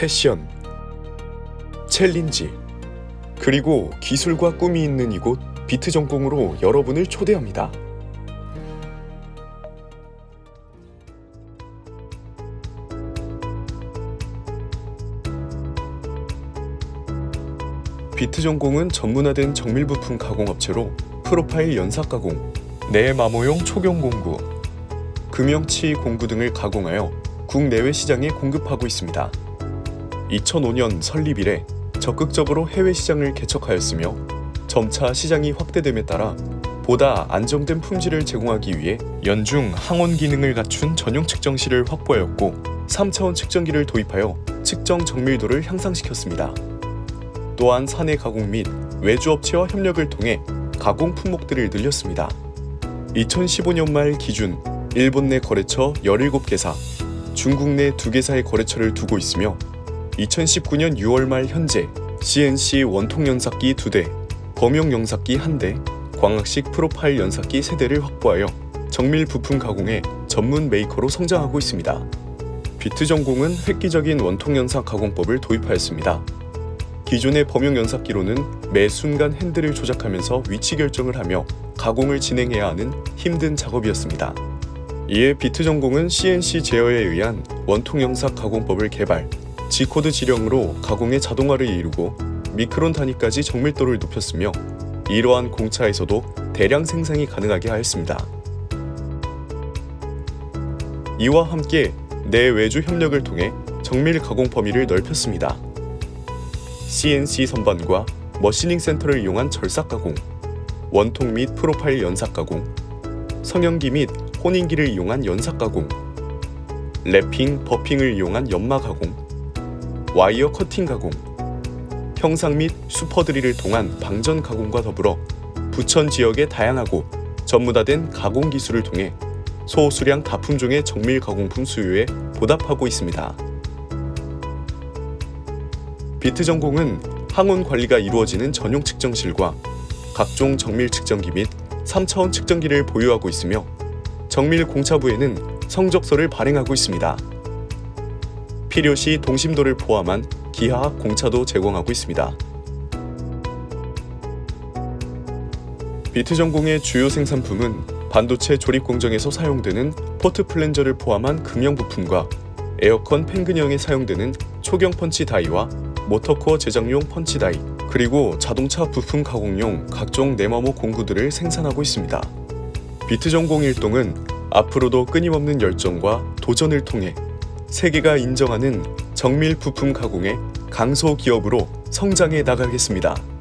패션, 챌린지, 그리고 기술과 꿈이 있는 이곳 비트 전공으로 여러분을 초대합니다. 비트 전공은 전문화된 정밀 부품 가공 업체로 프로파일 연삭 가공, 내 마모용 초경 공구, 금형치 공구 등을 가공하여 국내외 시장에 공급하고 있습니다. 2005년 설립 이래 적극적으로 해외 시장을 개척하였으며 점차 시장이 확대됨에 따라 보다 안정된 품질을 제공하기 위해 연중 항원 기능을 갖춘 전용 측정실을 확보하였고 3차원 측정기를 도입하여 측정 정밀도를 향상시켰습니다. 또한 사내 가공 및 외주 업체와 협력을 통해 가공 품목들을 늘렸습니다. 2015년 말 기준 일본 내 거래처 17개사, 중국 내 2개사의 거래처를 두고 있으며 2019년 6월 말 현재 CNC 원통 연삭기 2대, 범용 연삭기 1대, 광학식 프로파일 연삭기 3대를 확보하여 정밀 부품 가공의 전문 메이커로 성장하고 있습니다. 비트 전공은 획기적인 원통 연삭 가공법을 도입하였습니다. 기존의 범용 연삭기로는 매 순간 핸들을 조작하면서 위치 결정을 하며 가공을 진행해야 하는 힘든 작업이었습니다. 이에 비트 전공은 CNC 제어에 의한 원통 연삭 가공법을 개발, G코드 지령으로 가공의 자동화를 이루고 미크론 단위까지 정밀도를 높였으며 이러한 공차에서도 대량 생산이 가능하게 하였습니다. 이와 함께 내외주 협력을 통해 정밀 가공 범위를 넓혔습니다. CNC 선반과 머시닝 센터를 이용한 절삭 가공, 원통 및 프로파일 연삭 가공, 성형기 및 혼인기를 이용한 연삭 가공, 랩핑, 버핑을 이용한 연마 가공, 와이어 커팅 가공, 형상 및 슈퍼드릴을 통한 방전 가공과 더불어 부천 지역의 다양하고 전문화된 가공 기술을 통해 소수량 다품종의 정밀 가공품 수요에 보답하고 있습니다. 비트 전공은 항온 관리가 이루어지는 전용 측정실과 각종 정밀 측정기 및 3차원 측정기를 보유하고 있으며 정밀 공차부에는 성적서를 발행하고 있습니다. 필요시 동심도를 포함한 기하학 공차도 제공하고 있습니다. 비트 전공의 주요 생산품은 반도체 조립 공정에서 사용되는 포트 플랜저를 포함한 금형 부품과 에어컨 팬근형에 사용되는 초경 펀치 다이와 모터코어 제작용 펀치 다이, 그리고 자동차 부품 가공용 각종 네마모 공구들을 생산하고 있습니다. 비트 전공 일동은 앞으로도 끊임없는 열정과 도전을 통해 세계가 인정하는 정밀 부품 가공의 강소 기업으로 성장해 나가겠습니다.